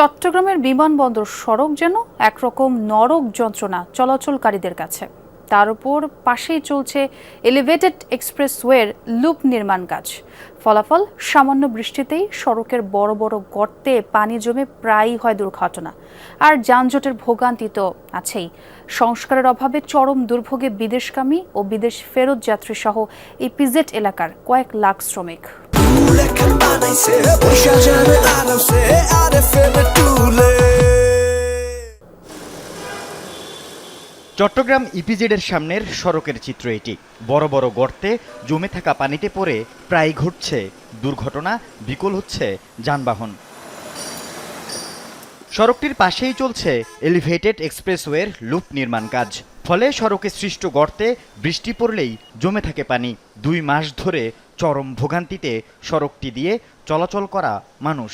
চট্টগ্রামের বিমানবন্দর সড়ক যেন একরকম নরক যন্ত্রণা চলাচলকারীদের কাছে। তার উপর পাশেই চলছে এলিভেটেড এক্সপ্রেসওয়ের লুপ নির্মাণ কাজ। ফলাফল, সামান্য বৃষ্টিতেই সড়কের বড় বড় গর্তে পানি জমে প্রায়ই হয় দুর্ঘটনা। আর যানজটের ভোগান্তি তো আছেই। সংস্কারের অভাবে চরম দুর্ভোগে বিদেশগামী ও বিদেশ ফেরত যাত্রী সহ ইপিজেড এলাকার কয়েক লাখ শ্রমিক। টুলে চট্টগ্রাম ইপিজেডের সামনের সড়কের চিত্র এটি। বড় বড় গর্তে জমে থাকা পানিতে পড়ে প্রায় ঘটছে দুর্ঘটনা, বিকল হচ্ছে যানবাহন। সড়কটির পাশেই চলছে এলিভেটেড এক্সপ্রেসওয়ের লুপ নির্মাণ কাজ। ফলে সড়কে সৃষ্ট গর্তে বৃষ্টি পড়লেই জমে থাকে পানি। দুই মাস ধরে চরম ভোগান্তিতে সড়কটি দিয়ে চলাচল করা মানুষ।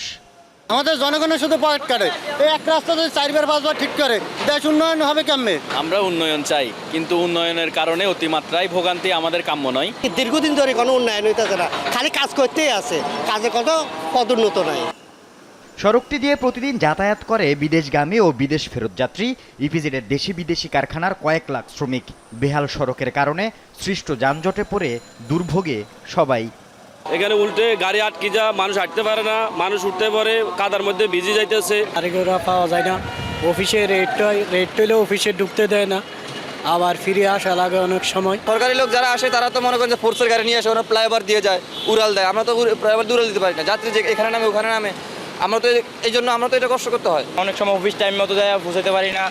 আমাদের জনগণের শুধু পকেট কাটে। এই এক রাস্তা যদি চারবার পাঁচবার ঠিক করে দেশ উন্নয়ন হবে কেমনে? আমরা উন্নয়ন চাই কিন্তু উন্নয়নের কারণে অতিমাত্রায় ভোগান্তি আমাদের কাম্য নয়। দীর্ঘদিন ধরে কোনো উন্নয়ন হইতেছে না খালি কাজ করতেই আছে কাজে কোনো পদোন্নত নাই। সড়কটি দিয়ে প্রতিদিন যাতায়াত করে বিদেশগামী ও বিদেশ ফেরত যাত্রী ইপিজেডের দেশি বিদেশি কারখানার কয়েক লাখ শ্রমিক। বেহাল সড়কের কারণে সৃষ্ট যানজটে পড়ে দুর্ভোগে সবাই এখানে উল্টে গাড়ি আটকে যা মানুষ আটতে পারে না মানুষ উঠতে পারে কাদার মধ্যে ভিজে যাইতেছে। কারিগররা পাওয়া যায় না। অফিসে রেট রেট হইলে অফিসে ঢুকতে দেয় না। আবার ফিরে আসা লাগে অনেক সময়। সরকারি লোক যারা আসে তারা তো মনে করেন যে ফোর্সের গাড়ি নিয়ে আসে ওরা ফ্লাইওভার দিয়ে যায় উড়াল দেয়। আমরা তো ফ্লাইওভার উড়াল দিতে পারি না। যাত্রী যে এখানে নামে ওখানে নামে। আমরা তো এই জন্য আমরা তো এটা কষ্ট করতে হয়। অনেক সময় অফিস টাইম মতো যায় পৌঁছাতে পারি না।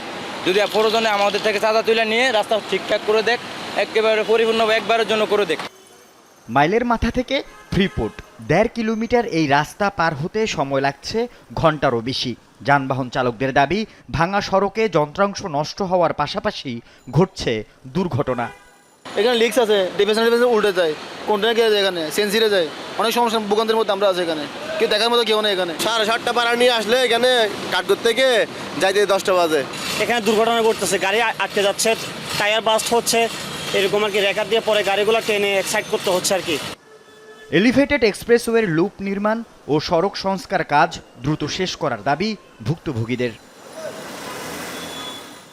যদি প্রয়োজনে আমাদের থেকে চাঁদা তুলে নিয়ে রাস্তা ঠিকঠাক করে দেখ একেবারে পরিপূর্ণ একবারের জন্য করে দেখ। মাইলের মাথা থেকে ফ্রিপোর্ট দেড় কিলোমিটার এই রাস্তা পার হতে সময় লাগছে ঘন্টারও বেশি। যানবাহন চালকদের দাবি ভাঙা সড়কে যন্ত্রাংশ নষ্ট হওয়ার পাশাপাশি ঘটছে দুর্ঘটনা। এখানে লিক্স আছে ডিফেন্স ডিফেন্স উল্টে যায়। কন্টেনার গিয়ে যায় এখানে সেন্সিরে যায়। অনেক সমস্যা ভূগন্তের মধ্যে আমরা আছি এখানে। কেউ দেখার মতো কেউ নেই এখানে। সাড়ে সাতটা পাড়া নিয়ে আসলে এখানে কাঠগড় থেকে যাইতে দশটা বাজে। এখানে দুর্ঘটনা ঘটতেছে গাড়ি আটকে যাচ্ছে টায়ার বাস্ট হচ্ছে এরকম আর কি রেকার দিয়ে পরে গাড়িগুলো টেনে এক্সাইট করতে হচ্ছে আর কি। এলিভেটেড এক্সপ্রেসওয়ের লুপ নির্মাণ ও সড়ক সংস্কার কাজ দ্রুত শেষ করার দাবি ভুক্তভোগীদের।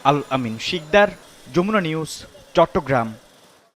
আল আমিন শিকদার, যমুনা নিউজ, চট্টগ্রাম।